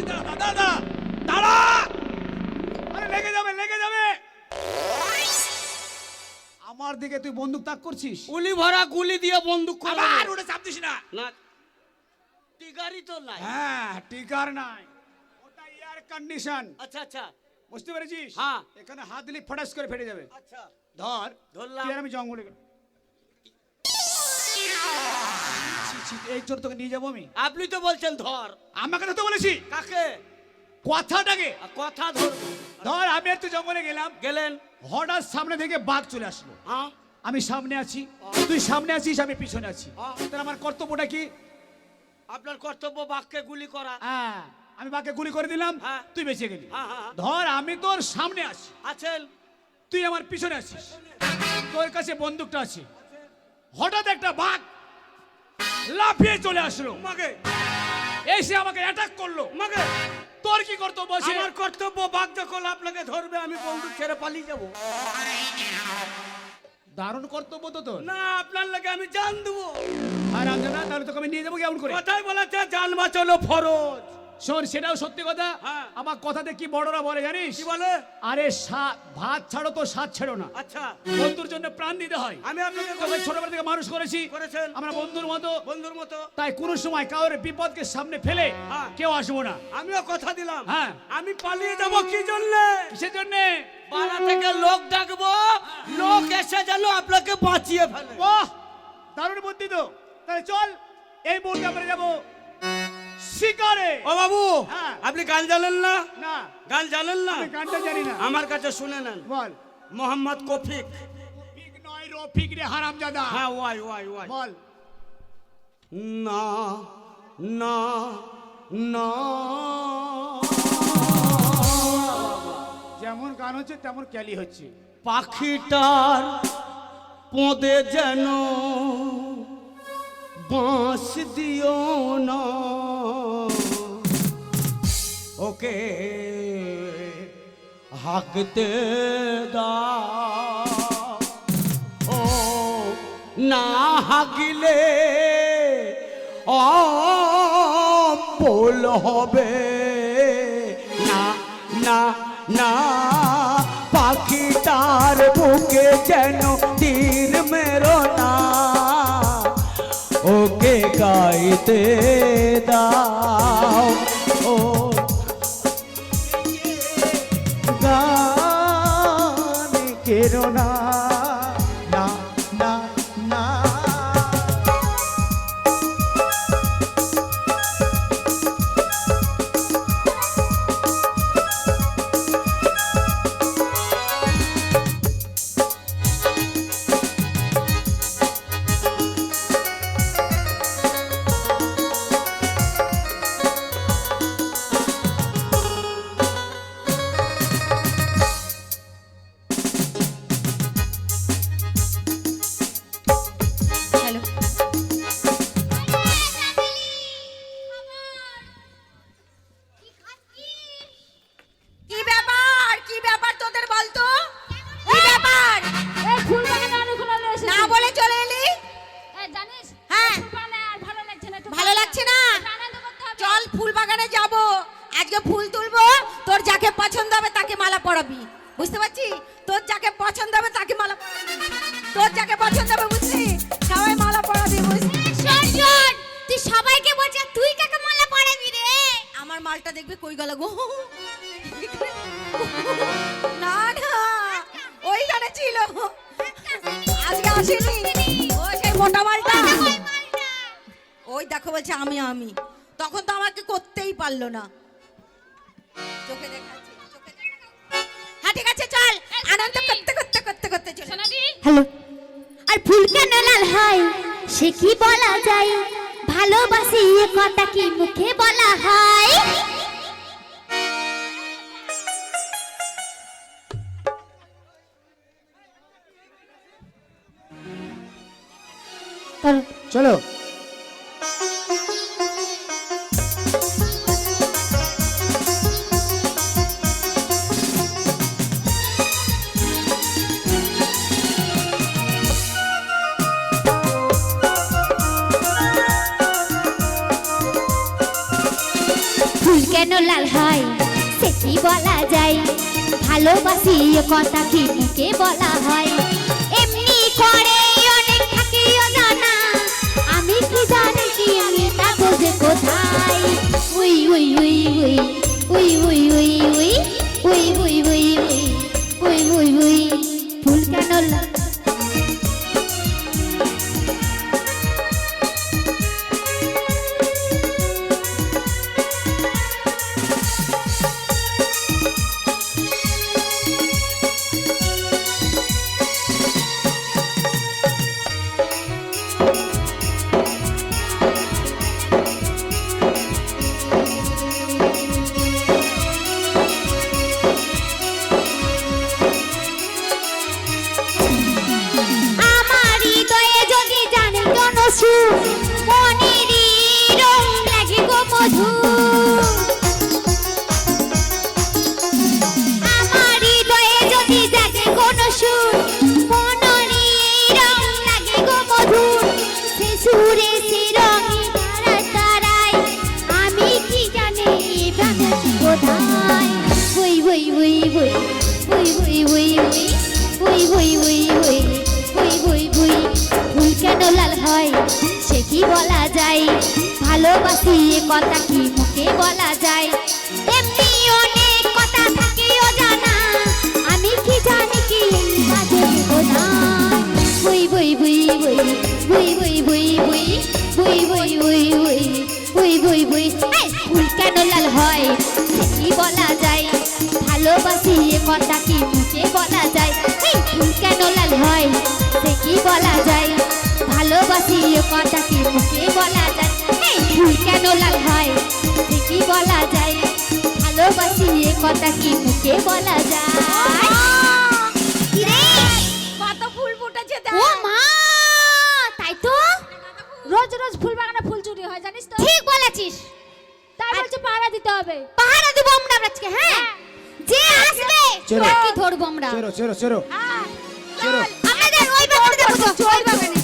এই দাঁড়া দাঁড়া দাঁড়া দাঁড়া আরে লেগে যাবে লেগে যাবে! আমার দিকে তুই বন্দুক তাক করছিস? গুলি ভরা গুলি দিয়ে বন্দুক আবার ওটা চাপ দিস না। না টিগারি তো নাই। হ্যাঁ টিকার নাই। ওটা এয়ার কন্ডিশন আচ্ছা আচ্ছা। বুঝতে পেরেছিস? হ্যাঁ। এখানে হাত দিলে ফটাস করে ফেটে যাবে। আচ্ছা। ধর ধরলাম। আমি জঙ্গলে এই চোর তোকে নিয়ে যাব আমি। আপনি তো বলছেন ধর। আমাকে তো বলেছি। কাকে? কথাটাকে। কথা ধরবো ধর আমি একটু জঙ্গলে গেলাম। গেলেন? হঠাৎ সামনে থেকে বাঘ চলে আসলো। আমি সামনে আছি। তুই সামনে আছিস আমি পিছনে আছি। তাহলে আমার কর্তব্যটা কি? আপনার কর্তব্য বাঘকে গুলি করা। হ্যাঁ আমি বাঘকে গুলি করে দিলাম হ্যাঁ। তুই বেঁচে গেলি। হ্যাঁ, হ্যাঁ। ধর আমি তোর সামনে আছি। আছেন? তুই আমার পিছনে আছিস। তোর কাছে বন্দুকটা আছে। হঠাৎ একটা বাঘ লাফিয়ে চলে আসলো। মাগে এসে আমাকে অ্যাটাক করল। মাগে তোর কি কর্তব্য আছে? আমার কর্তব্য বাগ দখল আপনাকে ধরবে আমি বন্দুক ছেড়ে পালিয়ে যাব। দারুণ কর্তব্য তো তোর। না আপনার লাগে আমি জান দেবো। আর আমি না তাহলে তোকে আমি নিয়ে যাব কেমন করে। কথাই বলেছে জান বাঁচলো ফরজ। শোন সেটাও সত্যি কথা। হ্যাঁ। আমার কথাতে কি বড়রা বলে জানিস? কি বলে? আরে ভাত ছাড়ো তো স্বাদ ছেড়ো না। আচ্ছা। বন্ধুর জন্য প্রাণ দিতে হয়। আমি আপনাকে ছোটবেলা থেকে মানুষ করেছি। করেছেন। আমরা বন্ধুর মতো। বন্ধুর মতো। তাই কোনো সময় কাউরে বিপদকে সামনে ফেলে হ্যাঁ। কেউ আসব না। আমিও কথা দিলাম। হ্যাঁ। আমি পালিয়ে যাব কি জন্য? কিসের জন্য? পাড়া থেকে লোক ডাকবো। লোক এসে যেন আপনাকে বাঁচিয়ে ফেলে। বাহ! দারুণ বুদ্ধি তো। তাহলে চল এই মুহূর্তে আমরা যাব শিকারে। ও বাবু হ্যাঁ। আপনি গান জানেন না? না। গান জানেন না? গানটা জানি না। আমার কাছে শুনে নেন। বল। মোহাম্মদ কফিক। নয় রফিক রে হারামজাদা। হ্যাঁ ওয়াই ওয়াই ওয়াই। বল। না না না। যেমন গান হচ্ছে তেমন ক্যালি হচ্ছে। পাখিটার পোঁদে যেন বাঁশ দিও না। ওকে হাঁকতে দাও ও না হাগিলে অম্বল হবে। না না না, পাখিটার বুকে যেন তীর দাও মালটা দেখবে কই গেল গো? না না ওইখানে ছিল। আজকে আসেনি। ও সেই মোটা মালটা। ওই দেখো বলছে আমি আমি। তখন তো আমাকে করতেই পারল না। চোখে দেখাচ্ছে চোখে দেখাচ্ছে। হ্যাঁ ঠিক আছে চল। আনন্দ করতে করতে করতে করতে চলে সোনাদি। হ্যালো। আর ফুল কেন লাল হয় সে কি বলা যায়? ভালোবাসি এ কথা কি মুখে বলা হয়? চলো। কি বলা যায় ভালোবাসি কথা কি মুখে বলা হয় এমনি করে অনেক থাকি জানা আমি কি জানি কি আমি তা বুঝে কোথায় উই উই উই উই উই উই উই উই উই উই উই উই উই উই উই ফুল কেন কথা কি মুখে বলা যায় এমনি অনেক কথা থাকে জানা আমি কি জানি কি বাজে বোঝায় বই বই বই বই বই বই বই বই বই বই বই বই বই বই বই ফুল কেন লাল হয় কি বলা যায় ভালোবাসি এ কথা কি মুখে বলা যায় ফুল কেন লাল হয় সে কি বলা যায় ভালোবাসি এ কথা কি মুখে বলা যায় ফুল কেন লাল হয়? কি বলা যায়। ভালোবাসি এ কথা কি মুখে বলা যায়? কত ফুল ফুটেছে ও মা তাই তো? রোজ রোজ ফুল বাগানে ফুল চুরি হয় জানিস তো? ঠিক বলেছিস। তাই বলছে পাহারা দিতে হবে। পাহারা দেবো আমরা আজকে হ্যাঁ? যে আসবে। তাকে ধরবো আমরা? চেরো চেরো চেরো হ্যাঁ চেরো আমাদের ওই বাগানে তো। ওই বাগানে।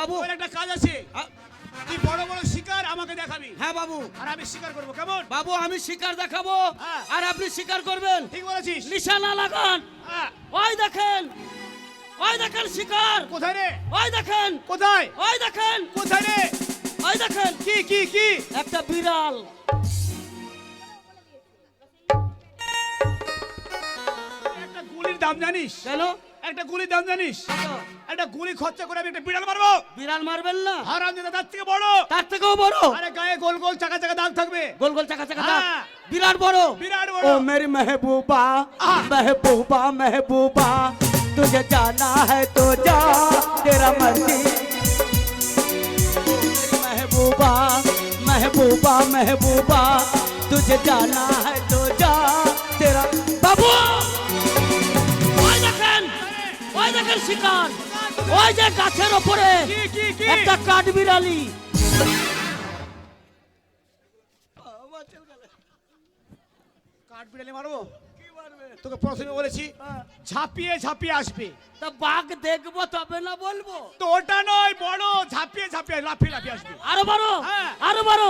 বাবু। একটা কাজ আছে। তুই বড় বড় শিকার আমাকে দেখাবি। হ্যাঁ বাবু। আর আমি শিকার করব কেমন? বাবু আমি শিকার দেখাবো। হ্যাঁ। আর আপনি শিকার করবেন। ঠিক বলেছিস। নিশানা লাগান। হ্যাঁ। ওই দেখেন। ওই দেখেন শিকার। কোথায় রে? ওই দেখেন। কোথায়? ওই দেখেন। কোথায় রে? ওই দেখেন। কি কি কি? একটা বিড়াল। একটা গুলির দাম জানিস? কেন? একটা গুলির দাম জানিস কত? একটা গুলি খরচা করে আমি একটা বিড়াল মারবো বিড়াল মারবেন না হারাম দাদা তার থেকে বড় তার থেকেও বড় আরে গায়ে গোল গোল চাকা চাকা দাগ থাকবে গোল গোল চাকা চাকা দাঁত। হ্যাঁ। বিরাট বড় বিরাট ओ বড় मेरी महबूबा आह। महबूबा महबूबा तुझे जाना है तो जा तेरा मर्जी ओ मेरी महबूबा महबूबा महबूबा तुझे जाना है तो जा আক্রমণের শিকার। ওই যে গাছের ওপরে একটা কাঠ বিড়ালি মারবো? তোকে প্রথমে বলেছি ঝাঁপিয়ে ঝাঁপিয়ে আসবে। তা বাঘ দেখব তবে না বলব? তো ওটা নয় বড় ঝাঁপিয়ে ঝাঁপিয়ে লাফিয়ে লাফিয়ে আসবে। আরও বড় হ্যাঁ। আরও বড়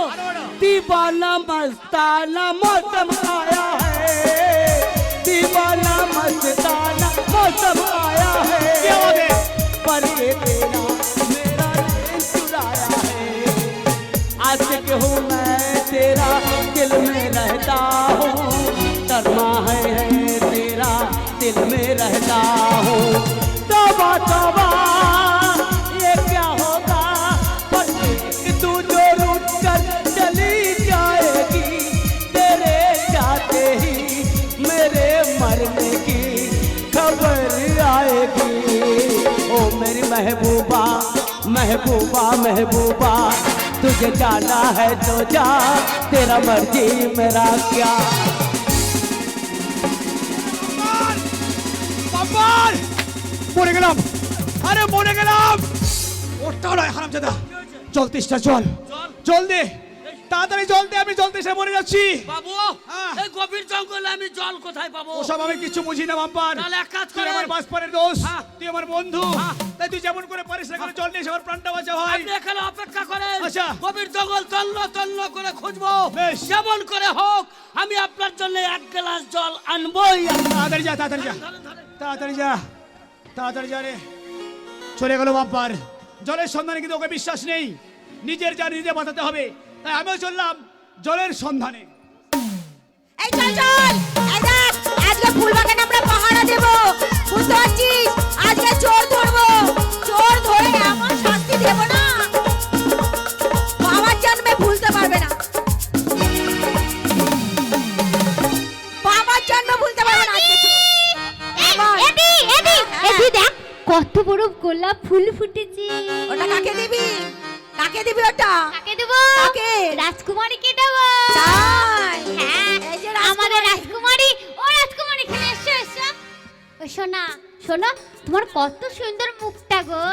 দিবালা মতম আয়া दीवाना मस्ताना मौसम आया है। है? पर ये तेरा मेरा दिल चुराया है। आशिक हूँ मैं तेरा दिल में रहता हूँ। शर्मा महबूबा महबूबा तुझे जाना है तो जा तेरा मर्जी मेरा क्या বাবার! বাবার! মরে গেলাম আরে মরে গেলাম ওটা নয় হারাম দাদা জল তেষ্টা জল জল? জল দে তাড়াতাড়ি জল দে আমি জল তেষ্টা মরে যাচ্ছি বাবু হ্যাঁ। এই গভীর জঙ্গলে আমি জল কোথায় পাবো ওসব আমি কিছু বুঝি না বাম্পার তাহলে এক কাজ তুই করেন। আমার বাসপারের দোষ হ্যাঁ। তুই আমার বন্ধু হ্যাঁ। তাই তুই যেমন করে পারিস না করে জল নিয়ে আমার প্রাণটা বাঁচা ভাই আপনি এখানে অপেক্ষা করেন। আচ্ছা। গভীর জঙ্গল তন্ন তন্ন করে খুঁজবো। যেমন করে হোক আমি আপনার জন্য এক গ্লাস জল আনবই তাড়াতাড়ি যা তাড়াতাড়ি যা। তাড়াতাড়ি যা তাড়াতাড়ি যা রে। চলে গেল বাম্পার। জলের সন্ধানে কিন্তু ওকে বিশ্বাস নেই। নিজের যা নিজে বাঁচাতে হবে। তাই আমিও চললাম জলের সন্ধানে। এই চল চল। আজকে ফুল বাগানে আমরা পাহারা দেব। সোনা শোনো তোমার কত সুন্দর মুখটা গো।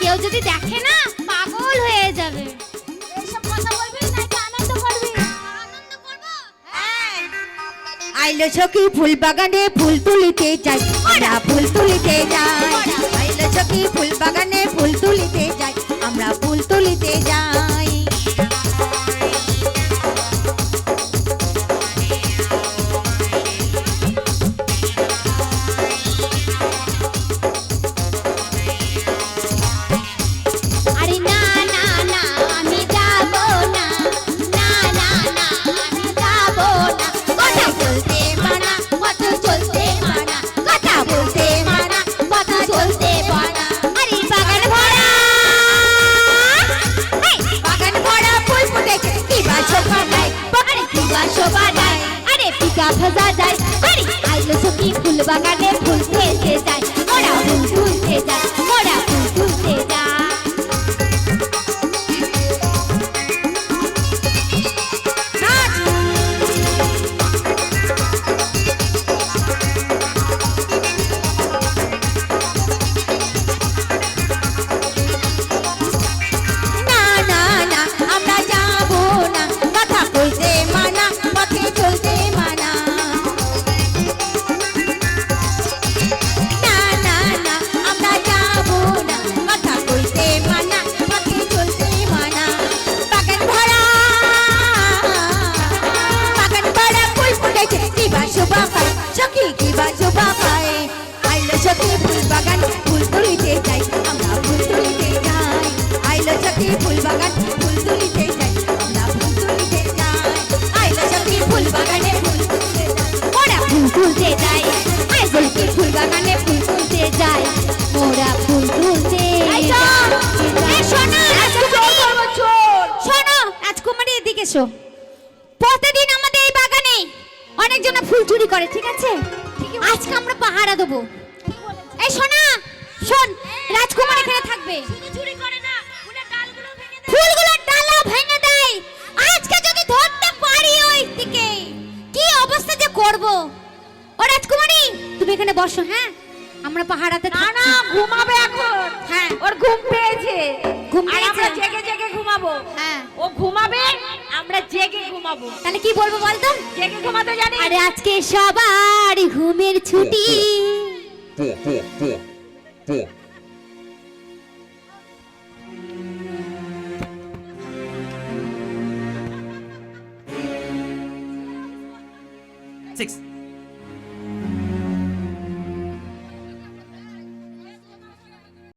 কেউ যদি দেখে না পাগল হয়ে যাবে। এইসব কথা বলবি নাকি আনন্দ করবি? আনন্দ করব? হ্যাঁ। আইলো সখী ফুল বাগানে ফুল তুলিতে যাই আমরা ফুল তুলিতে যাই। আইলো সখী ফুল বাগানে ফুল তুলিতে যাই আমরা ফুল তুলিতে যাই। সখী সখী কিবা শোভা পায় আইলো সখী ফুল বাগান ফুল তুলিতে যাই আমরা ফুল তুলিতে যাই আইলো সখী ফুল বাগান ফুল তুলিতে যাই আমরা ফুল তুলিতে যাই আইলো সখী ফুল বাগানে ফুল তুলিতে যাই ওরা ফুল তুলতে যায় আই বলকে ফুল বাগানে ফুল তুলতে যায় ওরা ফুল তুলতে শোনো রাজকুমারী এদিকে এসো প্রতিদিন আমাদের এই বাগানে অনেকজন ফুল চুরি করে ঠিক আছে? আজকে আমরা পাহারা দেবো। এই শোনা শোন রাজকুমার এখানে থাকবে। চুরি করে না ফুলের ডালগুলো ভেঙে দেয় ফুলগুলোর ডালা ভেঙে দেয়। আজকে যদি ধরতে পারি ওই দিকে কি অবস্থা যে করব? ও রাজকুমারী তুমি এখানে বসো হ্যাঁ? আমরা পাহারাতে না না ঘুমাবে এখন। হ্যাঁ। ওর ঘুম পেয়েছে। ঘুম আর আমরা? জেগে জেগে ঘুমাবো। হ্যাঁ। ও ঘুমাবে আমরা জেগে ঘুমাবো। তাহলে কি বলব বলতো? জেগে ঘুমাতে জানি। আরে আজকে সবার ঘুমের ছুটি। six,